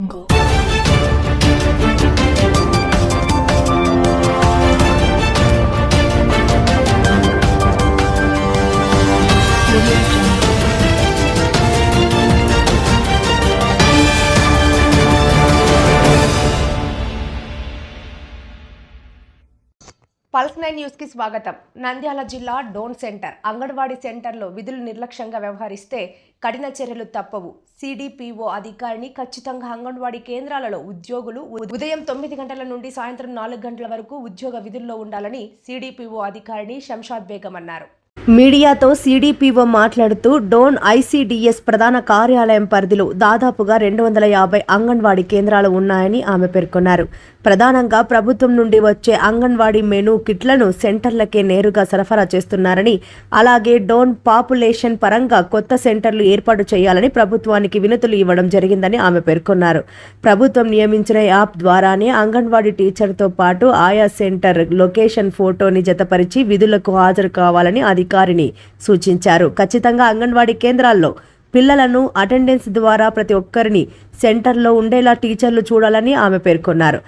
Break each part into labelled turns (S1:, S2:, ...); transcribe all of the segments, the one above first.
S1: jungle. Pulse nine న్యూస్కి స్వాగతం. నంద్యాల జిల్లా డోన్ సెంటర్. అంగన్వాడీ సెంటర్లో విధులు నిర్లక్ష్యంగా వ్యవహరిస్తే కఠిన చర్యలు తప్పవు. సిడిపిఓ అధికారిని ఖచ్చితంగా అంగన్వాడీ కేంద్రాలలో ఉద్యోగులు ఉదయం తొమ్మిది గంటల నుండి సాయంత్రం నాలుగు గంటల వరకు ఉద్యోగ విధుల్లో ఉండాలని సిడిపిఓ అధికారిని శంషాద్ బేగం అన్నారు. మీడియాతో సిడిపిఓ మాట్లాడుతూ డోన్ ఐసిడిఎస్ ప్రధాన కార్యాలయం పరిధిలో దాదాపుగా రెండు వందల యాభై అంగన్వాడీ కేంద్రాలు ఉన్నాయని ఆమె పేర్కొన్నారు. ప్రధానంగా ప్రభుత్వం నుండి వచ్చే అంగన్వాడీ మెనూ కిట్లను సెంటర్లకే నేరుగా సరఫరా చేస్తున్నారని అలాగే డోన్ పాపులేషన్ పరంగా కొత్త సెంటర్లు ఏర్పాటు చేయాలని ప్రభుత్వానికి వినతులు ఇవ్వడం జరిగిందని ఆమె పేర్కొన్నారు. ప్రభుత్వం నియమించిన యాప్ ద్వారానే అంగన్వాడీ టీచర్తో పాటు ఆయా సెంటర్ లొకేషన్ ఫోటోని జతపరిచి విధులకు హాజరు కావాలని అధికారిని సూచించారు. ఖచ్చితంగా అంగన్వాడీ కేంద్రాల్లో పిల్లలను అటెండెన్స్ ద్వారా ప్రతి ఒక్కరిని సెంటర్లో ఉండేలా టీచర్లు చూడాలని ఆమె పేర్కొన్నారు.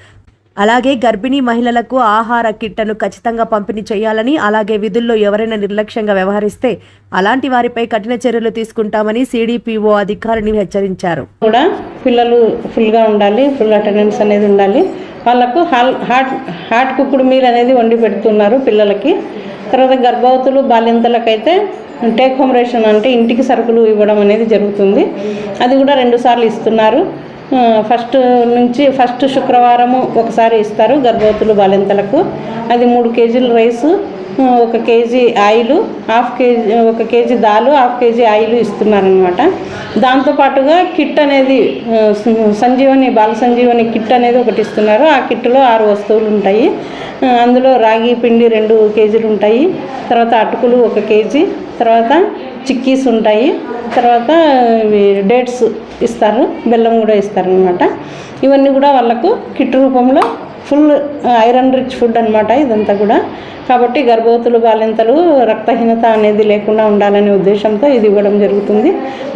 S1: అలాగే గర్భిణీ మహిళలకు ఆహార కిట్లను ఖచ్చితంగా పంపిణీ చేయాలని అలాగే విధుల్లో ఎవరైనా నిర్లక్ష్యంగా వ్యవహరిస్తే అలాంటి వారిపై కఠిన చర్యలు తీసుకుంటామని సిడిపిఓ అధికారిని హెచ్చరించారు.
S2: కూడా పిల్లలు ఫుల్గా ఉండాలి ఫుల్ అటెండెన్స్ అనేది ఉండాలి. వాళ్ళకు హాల్ హాట్ హాట్ కుక్కుడు మీల్ అనేది వండి పెడుతున్నారు పిల్లలకి. తర్వాత గర్భవతులు బాలింతలకైతే టేక్ హోమ్ రేషన్ అంటే ఇంటికి సరుకులు ఇవ్వడం అనేది జరుగుతుంది. అది కూడా రెండుసార్లు ఇస్తున్నారు. ఫస్ట్ నుంచి ఫస్ట్ శుక్రవారము ఒకసారి ఇస్తారు గర్భవతులు బాలింతలకు. అది మూడు కేజీల రైసు ఒక కేజీ ఆయిల్ హాఫ్ కేజీ ఒక కేజీ దాలు హాఫ్ కేజీ ఆయిల్ ఇస్తున్నారనమాట దాంతోపాటుగా కిట్ అనేది సంజీవని బాల సంజీవని కిట్ అనేది ఒకటి ఇస్తున్నారు. ఆ కిట్లో ఆరు వస్తువులు ఉంటాయి. అందులో రాగి పిండి రెండు కేజీలు ఉంటాయి. తర్వాత అటుకులు ఒక కేజీ తర్వాత చిక్కీస్ ఉంటాయి తర్వాత డేట్స్ ఇస్తారు బెల్లం కూడా ఇస్తారు అనమాట ఇవన్నీ కూడా వాళ్ళకు కిట్ రూపంలో ఫుల్ ఐరన్ రిచ్ ఫుడ్ అనమాట ఇదంతా కూడా. కాబట్టి గర్భవతులు బాలింతలు రక్తహీనత అనేది లేకుండా ఉండాలనే ఉద్దేశంతో ఇది ఇవ్వడం జరుగుతుంది.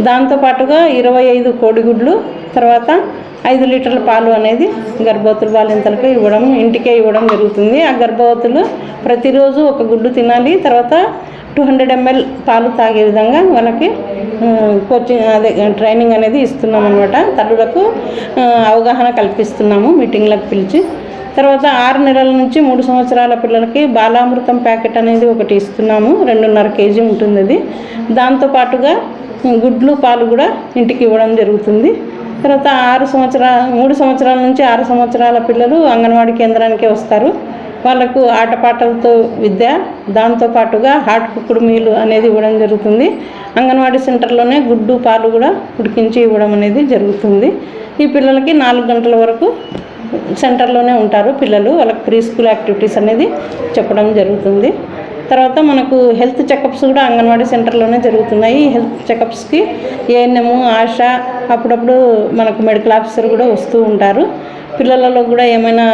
S2: దాంతోపాటుగా ఇరవై ఐదు కోడిగుడ్లు తర్వాత ఐదు లీటర్ల పాలు అనేది గర్భవతులు బాలింతలకు ఇవ్వడం ఇంటికే ఇవ్వడం జరుగుతుంది. ఆ గర్భవతులు ప్రతిరోజు ఒక గుడ్డు తినాలి తర్వాత టూ హండ్రెడ్ ఎంఎల్ పాలు తాగే విధంగా వాళ్ళకి కోచింగ్ అదే ట్రైనింగ్ అనేది ఇస్తున్నాం అనమాట తల్లులకు అవగాహన కల్పిస్తున్నాము మీటింగ్లకు పిలిచి. తర్వాత ఆరు నెలల నుంచి మూడు సంవత్సరాల పిల్లలకి బాలామృతం ప్యాకెట్ అనేది ఒకటి ఇస్తున్నాము. రెండున్నర కేజీ ఉంటుంది అది. దాంతోపాటుగా గుడ్లు పాలు కూడా ఇంటికి ఇవ్వడం జరుగుతుంది. తర్వాత ఆరు సంవత్సరాల మూడు సంవత్సరాల నుంచి ఆరు సంవత్సరాల పిల్లలు అంగన్వాడీ కేంద్రానికి వస్తారు. వాళ్ళకు ఆటపాటలతో విద్య దాంతోపాటుగా హాట్ కుక్కుడు మీలు అనేది ఇవ్వడం జరుగుతుంది. అంగన్వాడీ సెంటర్లోనే గుడ్డు పాలు కూడా ఉడికించి ఇవ్వడం అనేది జరుగుతుంది. ఈ పిల్లలకి నాలుగు గంటల వరకు సెంటర్లోనే ఉంటారు పిల్లలు. వాళ్ళకి ప్రీ స్కూల్ యాక్టివిటీస్ అనేది చెప్పడం జరుగుతుంది. తర్వాత మనకు హెల్త్ చెకప్స్ కూడా అంగన్వాడీ సెంటర్లోనే జరుగుతున్నాయి. ఈ హెల్త్ చెకప్స్కి ఏఎన్ఎం ఆశ అప్పుడప్పుడు మనకు మెడికల్ ఆఫీసర్ కూడా వస్తూ ఉంటారు. పిల్లలలో కూడా ఏమైనా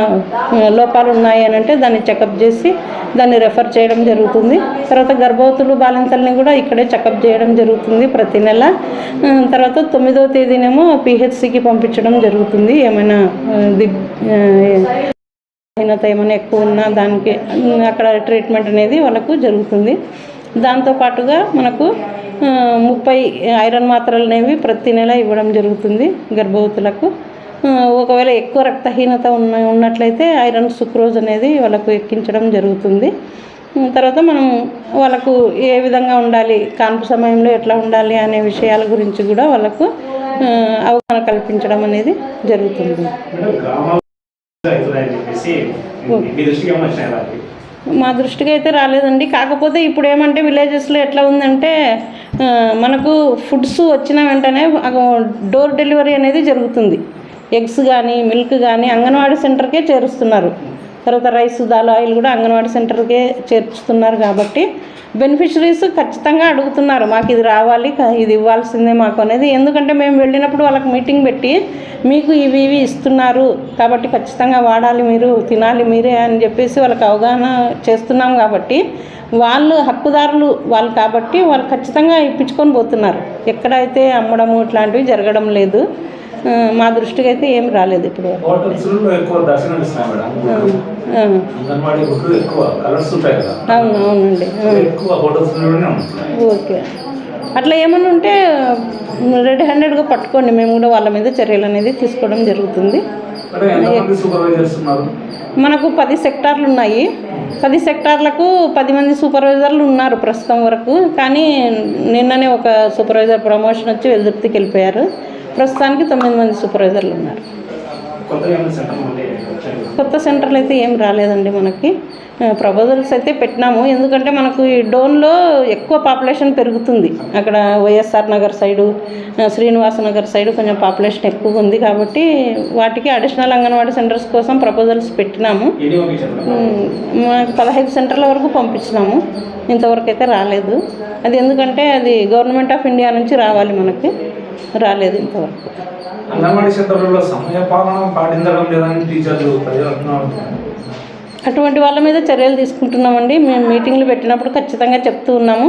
S2: లోపాలు ఉన్నాయి అని అంటే దాన్ని చెకప్ చేసి దాన్ని రెఫర్ చేయడం జరుగుతుంది. తర్వాత గర్భవతులు బాలింతల్ని కూడా ఇక్కడే చెకప్ చేయడం జరుగుతుంది ప్రతి నెల. తర్వాత తొమ్మిదవ తేదీనేమో పిహెచ్సికి పంపించడం జరుగుతుంది. ఏమైనా బలహీనత ఏమైనా ఎక్కువ ఉన్నా దానికి అక్కడ ట్రీట్మెంట్ అనేది వాళ్ళకు జరుగుతుంది. దాంతోపాటుగా మనకు ముప్పై ఐరన్ మాత్రలు అనేవి ప్రతి నెల ఇవ్వడం జరుగుతుంది గర్భవతులకు. ఒకవేళ ఎక్కువ రక్తహీనత ఉన్న ఉన్నట్లయితే ఐరన్ సుక్రోజ్ అనేది వాళ్ళకు ఎక్కించడం జరుగుతుంది. తర్వాత మనం వాళ్ళకు ఏ విధంగా ఉండాలి కాన్పు సమయంలో ఎట్లా ఉండాలి అనే విషయాల గురించి కూడా వాళ్ళకు అవగాహన కల్పించడం అనేది జరుగుతుంది.
S3: మా దృష్టికి
S2: అయితే రాలేదండి. కాకపోతే ఇప్పుడు ఏమంటే విలేజెస్లో ఎట్లా ఉందంటే మనకు ఫుడ్స్ వచ్చిన వెంటనే డోర్ డెలివరీ అనేది జరుగుతుంది. ఎగ్స్ కానీ మిల్క్ కానీ అంగన్వాడీ సెంటర్కే చేరుస్తున్నారు. తర్వాత రైస్ దాల్ ఆయిల్ కూడా అంగన్వాడీ సెంటర్కే చేర్చుతున్నారు కాబట్టి బెనిఫిషరీస్ ఖచ్చితంగా అడుగుతున్నారు. మాకు ఇది రావాలి ఇది ఇవ్వాల్సిందే మాకు అనేది. ఎందుకంటే మేము వెళ్ళినప్పుడు వాళ్ళకి మీటింగ్ పెట్టి మీకు ఇవి ఇవి ఇస్తున్నారు. కాబట్టి ఖచ్చితంగా వాడాలి మీరు తినాలి మీరే అని చెప్పేసి వాళ్ళకి అవగాహన చేస్తున్నాం కాబట్టి వాళ్ళు హక్కుదారులు వాళ్ళు కాబట్టి వాళ్ళు ఖచ్చితంగా ఇప్పించుకొని పోతున్నారు. ఎక్కడైతే అమ్మడము ఇట్లాంటివి జరగడం లేదు మా దృష్టికి అయితే ఏం రాలేదు ఇప్పుడు అవును అవునండి ఓకే. అట్లా ఏమన్నా ఉంటే రెడీ హ్యాండెడ్గా పట్టుకోండి. మేము కూడా వాళ్ళ మీద చర్యలు అనేది తీసుకోవడం జరుగుతుంది. మనకు పది సెక్టార్లు ఉన్నాయి. పది సెక్టార్లకు పది మంది సూపర్వైజర్లు ఉన్నారు ప్రస్తుతం వరకు. కానీ నిన్ననే ఒక సూపర్వైజర్ ప్రమోషన్ వచ్చి వెల్దుర్తికి వెళ్ళిపోయారు. ప్రస్తుతానికి తొమ్మిది మంది సూపర్వైజర్లు ఉన్నారు. కొత్త సెంటర్లు అయితే ఏం రాలేదండి మనకి. ప్రపోజల్స్ అయితే పెట్టినాము. ఎందుకంటే మనకు ఈ డోన్లో ఎక్కువ పాపులేషన్ పెరుగుతుంది. అక్కడ YSR Nagar side Srinivasa Nagar side కొంచెం పాపులేషన్ ఎక్కువ ఉంది కాబట్టి వాటికి అడిషనల్ అంగన్వాడీ సెంటర్స్ కోసం ప్రపోజల్స్ పెట్టినాము. మనకు పదహైదు సెంటర్ల వరకు పంపించినాము. ఇంతవరకు అయితే రాలేదు. అది ఎందుకంటే అది గవర్నమెంట్ ఆఫ్ ఇండియా నుంచి రావాలి మనకి. రాలేదు ఇంతవరకు.
S3: అంగన్వాడీ పాటించడం లేదని టీచర్లు
S2: అటువంటి వాళ్ళ మీద చర్యలు తీసుకుంటున్నామండి. మేము మీటింగ్లు పెట్టినప్పుడు ఖచ్చితంగా చెప్తూ ఉన్నాము.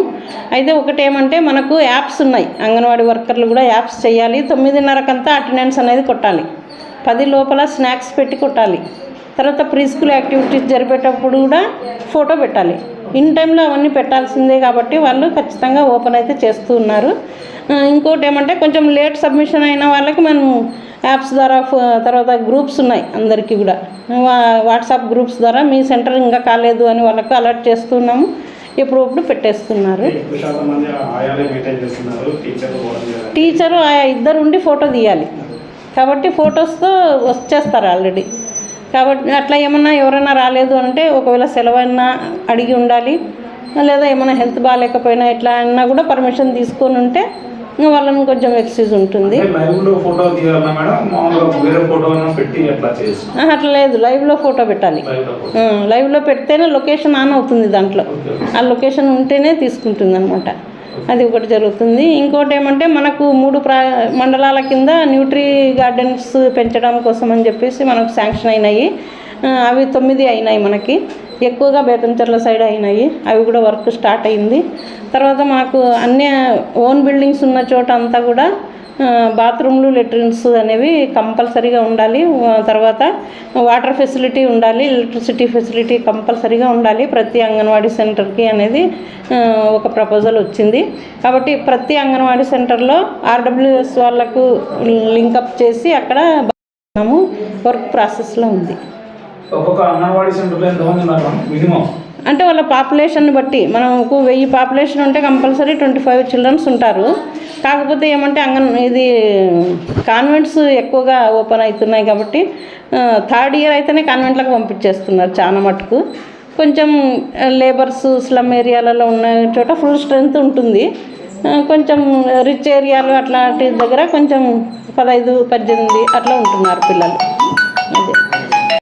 S2: అయితే ఒకటి ఏమంటే మనకు యాప్స్ ఉన్నాయి. అంగన్వాడీ వర్కర్లు కూడా యాప్స్ చేయాలి. తొమ్మిదిన్నరకంతా అటెండెన్స్ అనేది కొట్టాలి. పది లోపల స్నాక్స్ పెట్టి కొట్టాలి. తర్వాత ప్రీ స్కూల్ యాక్టివిటీస్ జరిపేటప్పుడు కూడా ఫోటో పెట్టాలి. ఇన్ టైంలో అవన్నీ పెట్టాల్సిందే కాబట్టి వాళ్ళు ఖచ్చితంగా ఓపెన్ అయితే చేస్తూ ఉన్నారు. ఇంకోటి ఏమంటే కొంచెం లేట్ సబ్మిషన్ అయిన వాళ్ళకి మనం యాప్స్ ద్వారా తర్వాత గ్రూప్స్ ఉన్నాయి అందరికీ కూడా. వాట్సాప్ గ్రూప్స్ ద్వారా మీ సెంటర్ ఇంకా కాలేదు అని వాళ్ళకు అలర్ట్ చేస్తున్నాము. ఎప్పుడప్పుడు పెట్టేస్తున్నారు. టీచరు ఆ ఇద్దరు ఉండి ఫోటో తీయాలి. కాబట్టి ఫొటోస్తో వచ్చేస్తారు ఆల్రెడీ. కాబట్టి అట్లా ఏమన్నా ఎవరైనా రాలేదు అంటే ఒకవేళ సెలవైనా అడిగి ఉండాలి. లేదా ఏమైనా హెల్త్ బాగాలేకపోయినా ఎట్లా అన్నా కూడా పర్మిషన్ తీసుకొని ఉంటే వాళ్ళని కొంచెం ఎక్స్క్యూజ్ ఉంటుంది.
S3: అట్లా
S2: లేదు. లైవ్లో ఫోటో పెట్టాలి. లైవ్లో పెడితేనే లొకేషన్ ఆన్ అవుతుంది దాంట్లో. ఆ లొకేషన్ ఉంటేనే తీసుకుంటుంది అనమాట అది ఒకటి జరుగుతుంది. ఇంకోటి ఏమంటే మనకు మూడు ప్రా మండలాల కింద న్యూట్రీ గార్డెన్స్ పెంచడం కోసం అని చెప్పేసి మనకు శాంక్షన్ అయినాయి. అవి తొమ్మిది అయినాయి మనకి. ఎక్కువగా బేతంచెర్ల సైడ్ అయినాయి. అవి కూడా వర్క్ స్టార్ట్ అయింది. తర్వాత మాకు అన్ని ఓన్ బిల్డింగ్స్ ఉన్న చోట అంతా కూడా బాత్రూమ్లు లెట్రిన్స్ అనేవి కంపల్సరీగా ఉండాలి. తర్వాత వాటర్ ఫెసిలిటీ ఉండాలి. ఎలక్ట్రిసిటీ ఫెసిలిటీ కంపల్సరీగా ఉండాలి. ప్రతి అంగన్వాడీ సెంటర్కి అనేది ఒక ప్రపోజల్ వచ్చింది. కాబట్టి ప్రతి అంగన్వాడీ సెంటర్లో ఆర్డబ్ల్యూఎస్ వాళ్ళకు లింకప్ చేసి అక్కడ వర్క్ ప్రాసెస్లో ఉంది.
S3: ఒక్కొక్క అంగన్వాడీ సెంటర్లో ఎంతమంది ఉన్నారు? మినిమం.
S2: అంటే వాళ్ళ పాపులేషన్ బట్టి మనకు వెయ్యి పాపులేషన్ ఉంటే కంపల్సరీ ట్వంటీ ఫైవ్ చిల్డ్రన్స్ ఉంటారు. కాకపోతే ఏమంటే అంగన్ ఇది కాన్వెంట్స్ ఎక్కువగా ఓపెన్ అవుతున్నాయి కాబట్టి థర్డ్ ఇయర్ అయితేనే కాన్వెంట్లకు పంపించేస్తున్నారు చాలా మటుకు. కొంచెం లేబర్స్ స్లమ్ ఏరియాలలో ఉన్న చోట ఫుల్ స్ట్రెంత్ ఉంటుంది. కొంచెం రిచ్ ఏరియాలు అట్లాంటి దగ్గర కొంచెం పదహైదు పద్దెనిమిది అట్లా ఉంటున్నారు పిల్లలు. అదే.